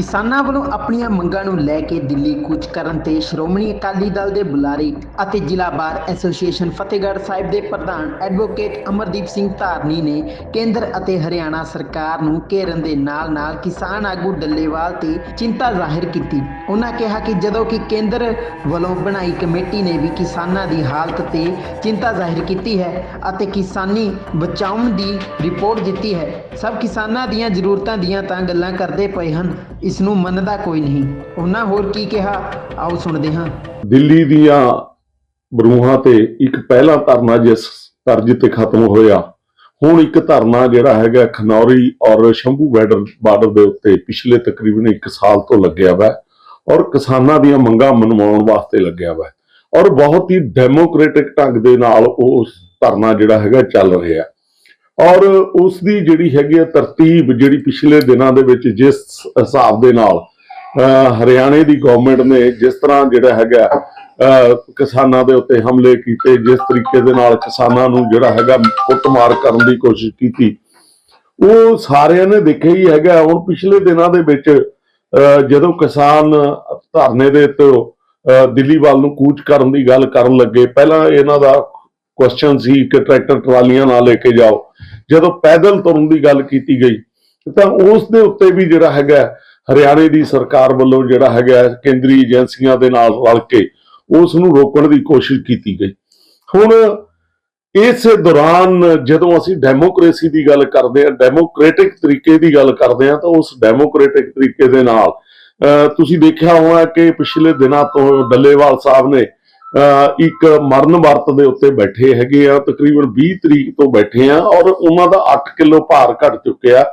ਕਿਸਾਨਾਂ ਵੱਲੋਂ ਆਪਣੀਆਂ ਮੰਗਾਂ ਨੂੰ ਲੈ ਕੇ ਦਿੱਲੀ ਕੂਚ ਕਰਨ ਤੇ ਸ਼੍ਰੋਮਣੀ ਅਕਾਲੀ ਦਲ ਦੇ ਬੁਲਾਰੇ ਅਤੇ ਜ਼ਿਲ੍ਹਾ ਬਾਰ ਐਸੋਸੀਏਸ਼ਨ ਫਤਿਹਗੜ੍ਹ ਸਾਹਿਬ ਦੇ ਪ੍ਰਧਾਨ ਐਡਵੋਕੇਟ ਅਮਰਦੀਪ ਸਿੰਘ ਧਾਰਨੀ ਨੇ ਕੇਂਦਰ ਅਤੇ ਹਰਿਆਣਾ ਸਰਕਾਰ ਨੂੰ ਘੇਰਨ ਦੇ ਨਾਲ-ਨਾਲ ਕਿਸਾਨ ਆਗੂ ਡੱਲੇਵਾਲ ਤੇ ਚਿੰਤਾ ਜ਼ਾਹਿਰ ਕੀਤੀ। ਉਹਨਾਂ ਕਿਹਾ ਕਿ ਜਦੋਂ ਕਿ ਕੇਂਦਰ ਵੱਲੋਂ ਬਣਾਈ ਕਮੇਟੀ ਨੇ ਵੀ ਕਿਸਾਨਾਂ ਦੀ ਹਾਲਤ ਤੇ ਚਿੰਤਾ ਜ਼ਾਹਿਰ ਕੀਤੀ ਹੈ ਅਤੇ ਕਿਸਾਨੀ ਬਚਾਉਣ ਦੀ ਰਿਪੋਰਟ ਦਿੱਤੀ ਹੈ। ਸਭ ਕਿਸਾਨਾਂ ਦੀਆਂ ਜ਼ਰੂਰਤਾਂ ਦੀਆਂ ਤਾਂ ਗੱਲਾਂ ਕਰਦੇ ਪਏ ਹਨ। ਇਸ ਨੂੰ ਮੰਨਦਾ ਕੋਈ ਨਹੀਂ। ਉਹਨਾਂ ਹੋਰ ਕੀ ਕਿਹਾ? ਆਓ ਸੁਣਦੇ ਹਾਂ। ਦਿੱਲੀ ਦੀਆਂ ਬਰੂਹਾਂ ਤੇ ਇੱਕ ਪਹਿਲਾ ਧਰਨਾ ਜਿਸ ਤਰਜ ਤੇ ਖਤਮ ਹੋਇਆ, ਹੁਣ ਇੱਕ ਧਰਨਾ ਜਿਹੜਾ ਹੈਗਾ ਖਨੌਰੀ ਔਰ ਸ਼ੰਭੂ ਬਾਰਡਰ ਬਾਰਡਰ ਦੇ ਉੱਤੇ ਪਿਛਲੇ ਤਕਰੀਬਨ 1 ਸਾਲ ਤੋਂ ਲੱਗਿਆ ਵਾ ਔਰ ਕਿਸਾਨਾਂ ਦੀਆਂ ਮੰਗਾਂ ਮਨਵਾਉਣ ਵਾਸਤੇ ਲੱਗਿਆ ਵਾ। ਔਰ ਬਹੁਤ ਹੀ ਡੈਮੋਕ੍ਰੈਟਿਕ ਢੰਗ ਦੇ ਨਾਲ ਉਹ ਧਰਨਾ ਜਿਹੜਾ ਹੈਗਾ ਚੱਲ ਰਿਹਾ। ਔਰ ਉਸ ਦੀ ਜਿਹੜੀ ਹੈਗੀ ਹੈ ਤਰਤੀਬ ਜਿਹੜੀ ਪਿਛਲੇ ਦਿਨਾਂ ਦੇ ਵਿੱਚ ਜਿਸ ਹਿਸਾਬ ਦੇ ਨਾਲ, ਅਹ, ਹਰਿਆਣੇ ਦੀ ਗਵਰਨਮੈਂਟ ਨੇ ਜਿਸ ਤਰ੍ਹਾਂ ਜਿਹੜਾ ਹੈਗਾ, ਅਹ, ਕਿਸਾਨਾਂ ਦੇ ਉੱਤੇ ਹਮਲੇ ਕੀਤੇ, ਜਿਸ ਤਰੀਕੇ ਦੇ ਨਾਲ ਕਿਸਾਨਾਂ ਨੂੰ ਜਿਹੜਾ ਹੈਗਾ ਕੁੱਟਮਾਰ ਕਰਨ ਦੀ ਕੋਸ਼ਿਸ਼ ਕੀਤੀ, ਉਹ ਸਾਰਿਆਂ ਨੇ ਦੇਖਿਆ ਹੀ ਹੈਗਾ। ਹੁਣ ਪਿਛਲੇ ਦਿਨਾਂ ਦੇ ਵਿੱਚ, ਅਹ, ਜਦੋਂ ਕਿਸਾਨ ਧਰਨੇ ਦੇ ਉੱਤੇ, ਅਹ ਦਿੱਲੀ ਵੱਲ ਨੂੰ ਕੂਚ ਕਰਨ ਦੀ ਗੱਲ ਕਰਨ ਲੱਗੇ, ਪਹਿਲਾਂ ਇਹਨਾਂ ਦਾ ਕੁਐਸਚਨ ਸੀ ਕਿ ਟਰੈਕਟਰ ਟਰਾਲੀਆਂ ਨਾਲ ਲੈ ਕੇ ਜਾਓ। ਜਦੋਂ ਪੈਦਲ ਤੁਰਨ ਦੀ ਗੱਲ ਕੀਤੀ ਗਈ, ਤਾਂ ਉਸ ਦੇ ਉੱਤੇ ਵੀ ਜਿਹੜਾ ਹੈਗਾ ਹਰਿਆਣੇ ਦੀ ਸਰਕਾਰ ਵੱਲੋਂ ਜਿਹੜਾ ਹੈਗਾ ਕੇਂਦਰੀ ਏਜੰਸੀਆਂ ਦੇ ਨਾਲ ਰਲ ਕੇ ਉਸ ਨੂੰ ਰੋਕਣ ਦੀ ਕੋਸ਼ਿਸ਼ ਕੀਤੀ ਗਈ। ਹੁਣ ਇਸ ਦੌਰਾਨ ਜਦੋਂ ਅਸੀਂ ਡੈਮੋਕ੍ਰੇਸੀ ਦੀ ਗੱਲ ਕਰਦੇ ਹਾਂ, ਡੈਮੋਕ੍ਰੈਟਿਕ ਤਰੀਕੇ ਦੀ ਗੱਲ ਕਰਦੇ ਹਾਂ, ਤਾਂ ਉਸ ਡੈਮੋਕ੍ਰੈਟਿਕ ਤਰੀਕੇ ਦੇ ਨਾਲ, ਅਹ ਤੁਸੀਂ ਦੇਖਿਆ ਹੋਣਾ ਕਿ ਪਿਛਲੇ ਦਿਨਾਂ ਤੋਂ ਡੱਲੇਵਾਲ ਸਾਹਿਬ ਨੇ ਇੱਕ ਮਰਨ ਵਰਤ ਦੇ ਉੱਤੇ ਬੈਠੇ ਹੈਗੇ ਆ ਤਕਰੀਬਨ 20 ਤਰੀਕ ਤੋਂ ਬੈਠੇ ਆ ਔਰ ਉਹਨਾਂ ਦਾ 8 ਕਿਲੋ ਭਾਰ ਘਟ ਚੁੱਕਿਆ।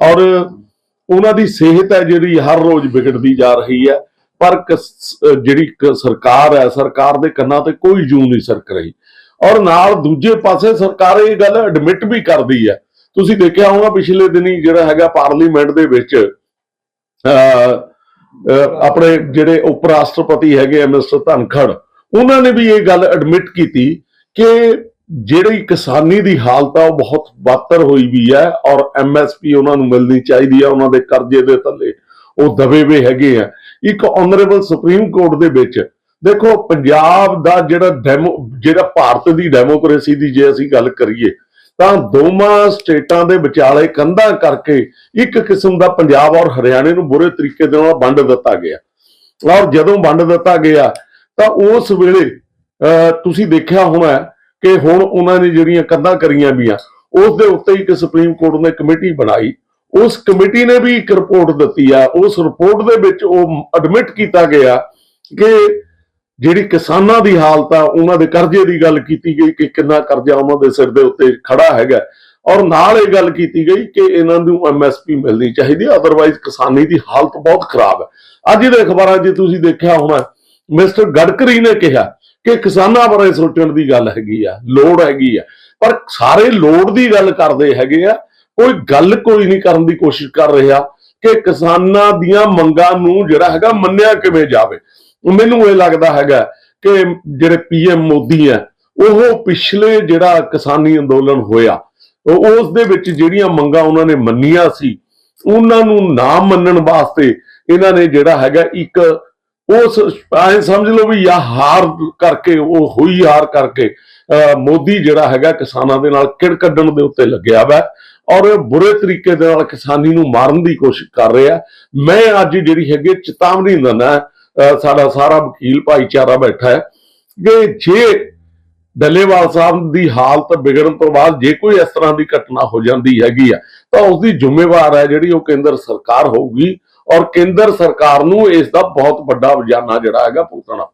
ਔਰ ਉਹਨਾਂ ਦੀ ਸਿਹਤ ਹੈ ਜਿਹੜੀ ਹਰ ਰੋਜ਼ ਵਿਗੜਦੀ ਜਾ ਰਹੀ ਹੈ ਪਰ ਕਸ- ਜਿਹੜੀ ਸਰਕਾਰ ਹੈ ਸਰਕਾਰ ਦੇ ਕੰਨਾਂ ਤੇ ਕੋਈ ਜੂ ਨਹੀਂ ਸਰਕ ਰਹੀ। ਔਰ ਨਾਲ ਦੂਜੇ ਪਾਸੇ ਸਰਕਾਰ ਇਹ ਗੱਲ ਐਡਮਿਟ ਵੀ ਕਰਦੀ ਹੈ। ਤੁਸੀਂ ਦੇਖਿਆ ਹੋਣਾ ਪਿਛਲੇ ਦਿਨੀ ਜਿਹੜਾ ਹੈਗਾ ਪਾਰਲੀਮੈਂਟ ਦੇ ਵਿੱਚ ਅਹ, ਆਪਣੇ ਜਿਹੜੇ ਉਪ ਰਾਸ਼ਟਰਪਤੀ ਹੈਗੇ ਆ ਮਿਸਟਰ ਧਨਖੜ ਉਹਨਾਂ ਨੇ ਵੀ ਇਹ ਗੱਲ ਐਡਮਿਟ ਕੀਤੀ ਕਿ ਜਿਹੜੀ ਕਿਸਾਨੀ ਦੀ ਹਾਲਤ ਆ ਉਹ ਬਹੁਤ ਬਦਤਰ ਹੋਈ ਵੀ ਹੈ ਔਰ ਐਮਐਸਪੀ ਉਹਨਾਂ ਨੂੰ ਮਿਲਣੀ ਚਾਹੀਦੀ ਹੈ ਉਹਨਾਂ ਦੇ ਕਰਜ਼ੇ ਦੇ ਥੱਲੇ। ਉਹ ਦਬੇ ਹੋਏ ਹੈਗੇ ਆ। ਇੱਕ ਆਨਰੇਬਲ ਸੁਪਰੀਮ ਕੋਰਟ ਦੇ ਵਿੱਚ ਦੇਖੋ, ਪੰਜਾਬ ਦਾ ਜਿਹੜਾ ਡੈਮੋ ਜਿਹੜਾ ਭਾਰਤ ਦੀ ਡੈਮੋਕ੍ਰੇਸੀ ਦੀ ਜੇ ਅਸੀਂ ਗੱਲ ਕਰੀਏ, ਤਾਂ ਦੋਵਾਂ ਸਟੇਟਾਂ ਦੇ ਵਿਚਾਲੇ ਕੰਧਾਂ ਕਰਕੇ ਇੱਕ ਕਿਸਮ ਦਾ ਪੰਜਾਬ ਔਰ ਹਰਿਆਣੇ ਨੂੰ ਬੁਰੇ ਤਰੀਕੇ ਦੇ ਨਾਲ ਵੰਡ ਦਿੱਤਾ ਗਿਆ। ਔਰ ਜਦੋਂ ਵੰਡ ਦਿੱਤਾ ਗਿਆ ਤਾਂ ਉਸ ਵੇਲੇ ਅਹ, ਤੁਸੀਂ ਦੇਖਿਆ ਹੋਣਾ ਕਿ ਹੁਣ ਉਹਨਾਂ ਨੇ ਜਿਹੜੀਆਂ ਕੰਧਾਂ ਕਰੀਆਂ ਵੀਆਂ ਉਸ ਦੇ ਉੱਤੇ ਇੱਕ ਸੁਪਰੀਮ ਕੋਰਟ ਨੇ ਕਮੇਟੀ ਬਣਾਈ। ਉਸ ਕਮੇਟੀ ਨੇ ਵੀ ਇੱਕ ਰਿਪੋਰਟ ਦਿੱਤੀ ਆ। ਉਸ ਰਿਪੋਰਟ ਦੇ ਵਿੱਚ ਉਹ ਐਡਮਿਟ ਕੀਤਾ ਗਿਆ ਕਿ ਜਿਹੜੀ ਕਿਸਾਨਾਂ ਦੀ ਹਾਲਤ ਆ ਉਹਨਾਂ ਦੇ ਕਰਜ਼ੇ ਦੀ ਗੱਲ ਕੀਤੀ ਗਈ ਕਿ ਕਿੰਨਾ ਕਰਜ਼ਾ ਉਹਨਾਂ ਦੇ ਸਿਰ ਦੇ ਉੱਤੇ ਖੜਾ ਹੈਗਾ। ਔਰ ਨਾਲ ਇਹ ਗੱਲ ਕੀਤੀ ਗਈ ਕਿ ਇਹਨਾਂ ਨੂੰ ਐਮਐਸਪੀ ਮਿਲਣੀ ਚਾਹੀਦੀ ਹੈ ਅਦਰਵਾਈਜ਼ ਕਿਸਾਨੀ ਦੀ ਹਾਲਤ ਬਹੁਤ ਖਰਾਬ ਹੈ ਅੱਜ ਦੇ ਅਖਬਾਰਾਂ 'ਚ ਤੁਸੀਂ ਦੇਖਿਆ ਹੋਣਾ ਮਿਸਟਰ ਗਡਕਰੀ ਨੇ ਕਿਹਾ ਕਿ ਕਿਸਾਨਾਂ ਬਾਰੇ ਸੋਚਣ ਦੀ ਗੱਲ ਹੈਗੀ ਆ, ਲੋੜ ਹੈਗੀ ਆ। ਪਰ ਸਾਰੇ ਲੋੜ ਦੀ ਗੱਲ ਕਰਦੇ ਹੈਗੇ ਆ, ਕੋਈ ਗੱਲ ਕੋਈ ਨਹੀਂ ਕਰਨ ਦੀ ਕੋਸ਼ਿਸ਼ ਕਰ ਰਿਹਾ ਕਿ ਕਿਸਾਨਾਂ ਦੀਆਂ ਮੰਗਾਂ ਨੂੰ ਜਿਹੜਾ ਹੈਗਾ ਮੰਨਿਆ ਕਿਵੇਂ ਜਾਵੇ। ਮੈਨੂੰ ਇਹ ਲੱਗਦਾ ਹੈਗਾ ਕਿ ਜਿਹੜੇ ਪੀਐਮ ਮੋਦੀ ਆ, ਉਹ ਪਿਛਲੇ ਜਿਹੜਾ ਕਿਸਾਨੀ ਅੰਦੋਲਨ ਹੋਇਆ, ਉਹ- ਉਸ ਦੇ ਵਿੱਚ ਜਿਹੜੀਆਂ ਮੰਗਾਂ ਉਹਨਾਂ ਨੇ ਮੰਨੀਆਂ ਸੀ, ਉਹਨਾਂ ਨੂੰ ਨਾ ਮੰਨਣ ਵਾਸਤੇ ਇਹਨਾਂ ਨੇ ਜਿਹੜਾ ਹੈਗਾ ਇੱਕ ਉਸ ਐ ਸਮਝ ਲਓ ਵੀ ਜਾਂ ਹਾਰ ਕਰਕੇ, ਉਹ ਹੋਈ ਹਾਰ ਕਰਕੇ, ਅਹ ਮੋਦੀ ਜਿਹੜਾ ਹੈਗਾ ਕਿਸਾਨਾਂ ਦੇ ਨਾਲ ਕਿੜ ਕੱਢਣ ਦੇ ਉੱਤੇ ਲੱਗਿਆ ਵਾ ਔਰ ਇਹ ਬੁਰੇ ਤਰੀਕੇ ਦੇ ਨਾਲ ਕਿਸਾਨੀ ਨੂੰ ਮਾਰਨ ਦੀ ਕੋਸ਼ਿਸ਼ ਕਰ ਰਿਹਾ। ਮੈਂ ਅੱਜ ਜਿਹੜੀ ਹੈਗੀ ਚੇਤਾਵਨੀ ਦਿੰਦਾ, ਅਹ ਸਾਡਾ ਸਾਰਾ ਵਕੀਲ ਭਾਈਚਾਰਾ ਬੈਠਾ ਹੈ ਕਿ ਜੇ ਡੱਲੇਵਾਲ ਸਾਹਿਬ ਦੀ ਹਾਲਤ ਵਿਗੜਨ ਤੋਂ ਬਾਅਦ ਜੇ ਕੋਈ ਇਸ ਤਰ੍ਹਾਂ ਦੀ ਘਟਨਾ ਹੋ ਜਾਂਦੀ ਹੈਗੀ ਆ, ਤਾਂ ਉਸ ਦੀ ਜ਼ਿੰਮੇਵਾਰ ਹੈ ਜਿਹੜੀ ਉਹ ਕੇਂਦਰ ਸਰਕਾਰ ਹੋਊਗੀ। ਔਰ ਕੇਂਦਰ ਸਰਕਾਰ ਨੂੰ ਇਸ ਦਾ ਬਹੁਤ ਵੱਡਾ ਰੁਝਾਨਾ ਜਿਹੜਾ ਹੈਗਾ ਭੁਗਤਣਾ